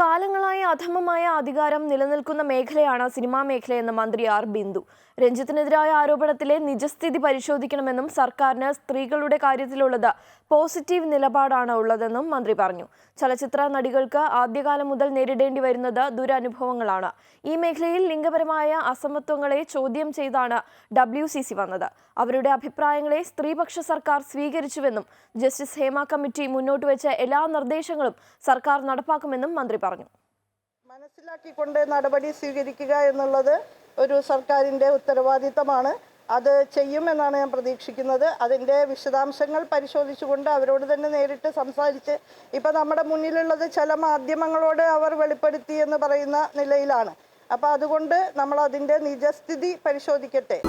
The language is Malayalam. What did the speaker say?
കാലങ്ങളായി അധമമായ അധികാരം നിലനിൽക്കുന്ന മേഖലയാണ് സിനിമാ മേഖലയെന്ന് മന്ത്രി ആർ. ബിന്ദു. രഞ്ജിത്തിനെതിരായ ആരോപണത്തിലെ നിജസ്ഥിതി പരിശോധിക്കണമെന്നും സർക്കാരിന് സ്ത്രീകളുടെ കാര്യത്തിലുള്ളത് പോസിറ്റീവ് നിലപാടാണ് ഉള്ളതെന്നും മന്ത്രി പറഞ്ഞു. ചലച്ചിത്ര നടികൾക്ക് ആദ്യകാലം മുതൽ നേരിടേണ്ടി വരുന്നത് ദുരനുഭവങ്ങളാണ്. ഈ മേഖലയിൽ ലിംഗപരമായ അസമത്വങ്ങളെ ചോദ്യം ചെയ്താണ് ഡബ്ല്യു വന്നത്. അവരുടെ അഭിപ്രായങ്ങളെ സ്ത്രീപക്ഷ സർക്കാർ സ്വീകരിച്ചുവെന്നും ജസ്റ്റിസ് ഹേമ കമ്മിറ്റി മുന്നോട്ട് വെച്ച എല്ലാ നിർദ്ദേശങ്ങളും സർക്കാർ നടപ്പാക്കുമെന്നും മന്ത്രി പറഞ്ഞു. മനസ്സിലാക്കിക്കൊണ്ട് നടപടി സ്വീകരിക്കുക എന്നുള്ളത് ഒരു സർക്കാരിന്റെ ഉത്തരവാദിത്തമാണ്. അത് ചെയ്യുമെന്നാണ് ഞാൻ പ്രതീക്ഷിക്കുന്നത്. അതിന്റെ വിശദാംശങ്ങൾ പരിശോധിച്ചുകൊണ്ട് അവരോട് തന്നെ നേരിട്ട് സംസാരിച്ച് ഇപ്പം നമ്മുടെ മുന്നിലുള്ളത് ചില മാധ്യമങ്ങളോട് അവർ വെളിപ്പെടുത്തി എന്ന് പറയുന്ന നിലയിലാണ്. അപ്പോൾ അതുകൊണ്ട് നമ്മൾ അതിന്റെ നിജസ്ഥിതി പരിശോധിക്കട്ടെ.